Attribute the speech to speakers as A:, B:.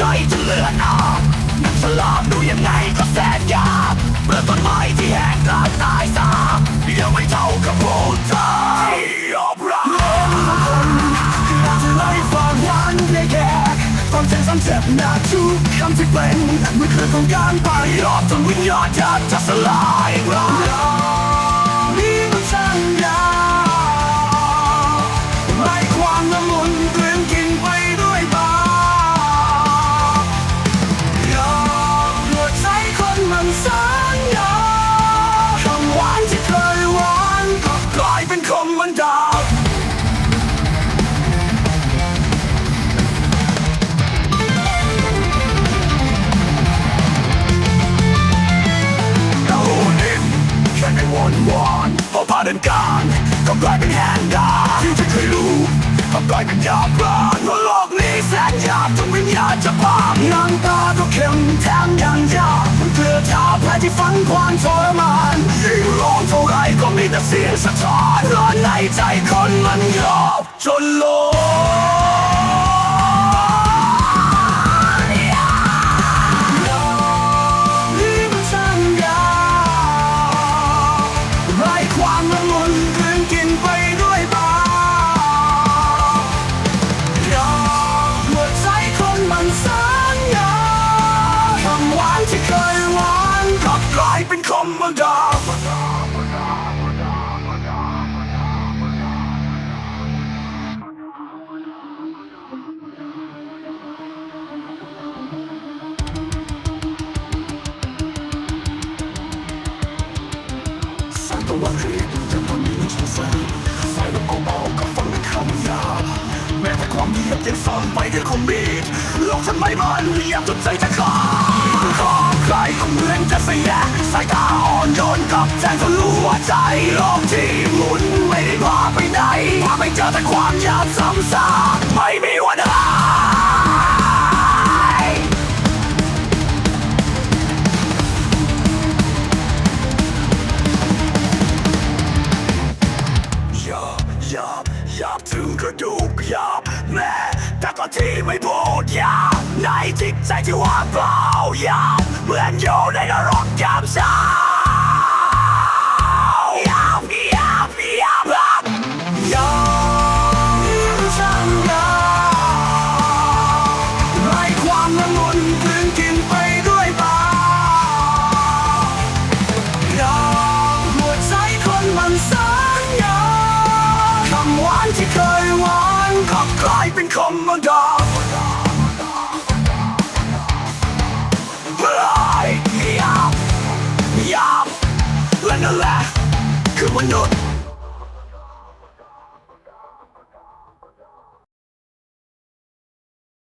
A: ดอาบนักสลามดูยังไงก็แสนยากเมื่อต้นไม้ที่แห้งกลายตายสาบยังไม่เท่ากับโบไทยออบราจะไล่ฟังวันได้แค่ความเจ็บซ้ำเจ็บหนักทุกคำที่เป็นเมื่อคืนของการไปรอบจนวิญญาณจะจะสลายาเดินกลางก็กลายเป็นแหงดาที่จะเคยรู้ก็กลายเป็นยาปราณว่าโลกนี้แสนยากจนวิญญาณจะพังน้ำตาก็เข้มแทงยังยากมันเกลือชาแผลที่ฝังความทรมานยิ่งร้องเท่าไรก็มีแต่เสียงสะท้านร้อนในใจคนมันยอบจนโลม หวานที่เคยหวานก็กลายเป็นคมมันดาบสันตะวันรีจะมันมีชุดแสงใส่ลูกเบาๆกับฟังเป็นคำหยาบแม้แต่ความเงียบยังซ่อนไปด้วยคมมีดโลกฉันไม่มันเรียบจนใจจะขาด ใครคงเหมือนจะเสียสายตาอ่อนโยนกับแทงทะลุหัวใจโลกที่หมุนไม่ได้พาไปไหนพาไปเจอแต่ความยากซ้ำซากไม่มีวันหายยาบยาบยาบถึงกระดูก ยอมแม้แต่ก็ที่ไม่พูดยาในจิตใจที่ว่างเปล่ายาเหมือนอยู่ในนรกยามเช้า เป็นคมมันดาบเฮ้ยยาบยาบและนั่นแหละคือมนุษย์